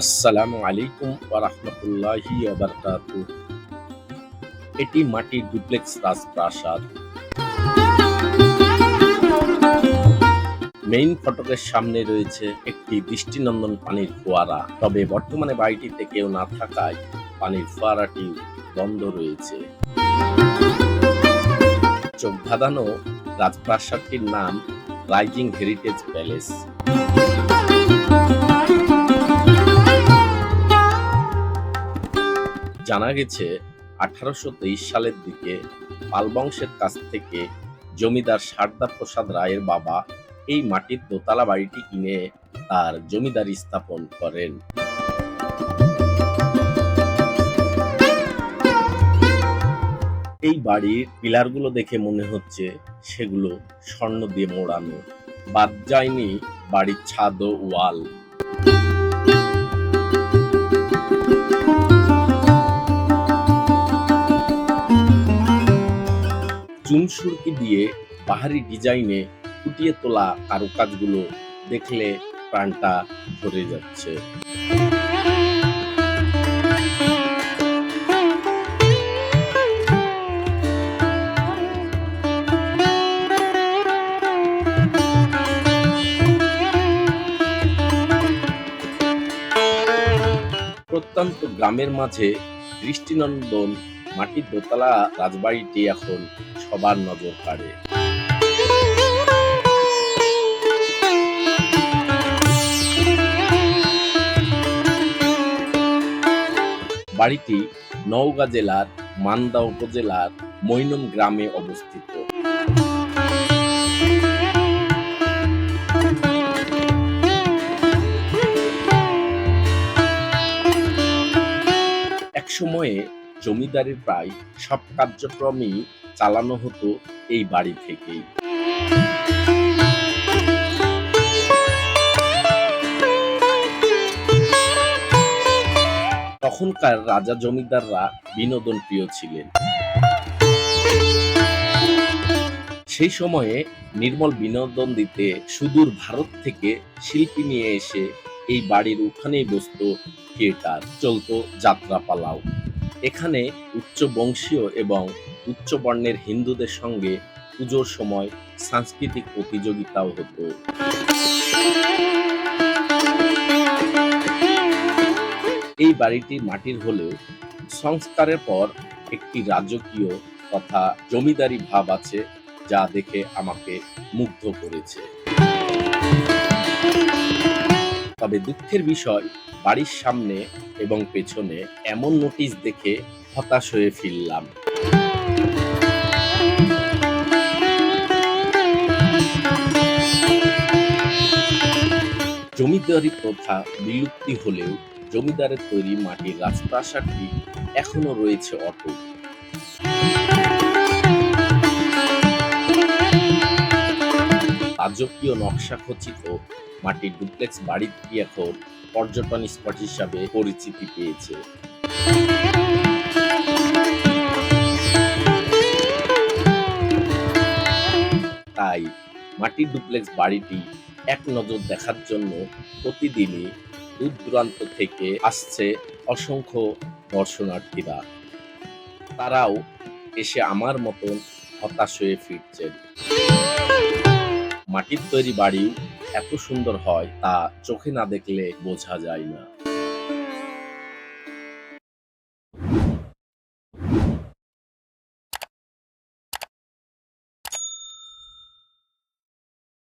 আসসালামু আলাইকুম ওরহমতুল্লাহি বারকাতু এটি মাটির ডুপ্লেক্স রাজপ্রাসাদ। মেইন ফটকের সামনে রয়েছে একটি দৃষ্টিনন্দন পানির ফোয়ারা। তবে বর্তমানে বাড়িটিতে কেউ না থাকায় পানির ফোয়ারাটি বন্ধ রয়েছে। চোখ ধাঁধানো রাজপ্রাসাদটির নাম রাইজিং হেরিটেজ প্যালেস। জানা গেছে, আঠারোশো তেইশ সালের দিকে পাল বংশের কাছ থেকে জমিদার সারদা প্রসাদ রায়ের বাবা এই মাটির দোতলা বাড়িটি কিনে তার জমিদারি স্থাপন করেন। এই বাড়ির পিলারগুলো দেখে মনে হচ্ছে সেগুলো স্বর্ণ দিয়ে মোড়ানো। বাদ যায়নি বাড়ির ছাদ ও ওয়াল। চুন সুরকি দিয়ে বাহারি ডিজাইনে ফুটিয়ে তোলা কারুকাজগুলো দেখলে প্রাণটা ভরে যাচ্ছে। প্রত্যন্ত গ্রামের মাঝে দৃষ্টিনন্দন মাটির দোতলা রাজবাড়িটি এখন সবার নজর কাড়ে। বাড়িটি নওগাঁ জেলার মান্দা উপজেলার মৈনম গ্রামে অবস্থিত। একসময়ে জমিদারির প্রায় সব কার্যক্রমই চালানো হতো এই বাড়ি থেকেই। তখনকার রাজা জমিদাররা বিনোদন প্রিয় ছিলেন। সেই সময়ে নির্মল বিনোদন দিতে সুদূর ভারত থেকে শিল্পী নিয়ে এসে এই বাড়ির উঠানেই বসত থিয়েটার, চলতো যাত্রা পালাও এখানে উচ্চ বংশীয় এবং উচ্চ বর্ণের হিন্দুদের সঙ্গে পুজোর সময় সাংস্কৃতিক প্রতিযোগিতাও হতো। এই বাড়িটি মাটির হলেও সংস্কারের পর একটি রাজকীয় তথা জমিদারি ভাব আছে যা দেখে আমাকে মুগ্ধ করেছে। তবে দুঃখের বিষয়, বাড়ির সামনে এবং পেছনে এমন নোটিশ দেখে হতাশ হয়ে ফিরলাম। জমিদারি প্রথা বিলুপ্তি হলেও জমিদারের তৈরি মাটির রাজপ্রাসাদটি এখনও রয়েছে অটুট রাজকীয় নকশা খচিত মাটির ডুপ্লেক্স বাড়িটি এখন পর্যটন স্পট হিসাবে পরিচিতি পেয়েছে? তাই মাটির ডুপ্লেক্স বাড়িটি এক নজর দেখার জন্য প্রতিদিনই দূর দূরান্ত থেকে আসছে অসংখ্য দর্শনার্থীরা। তারাও এসে আমার মতন হতাশ হয়ে ফিরছেন। মাটির তৈরি বাড়ি এত সুন্দর হয় তা চোখে না দেখলে বোঝা যায় না।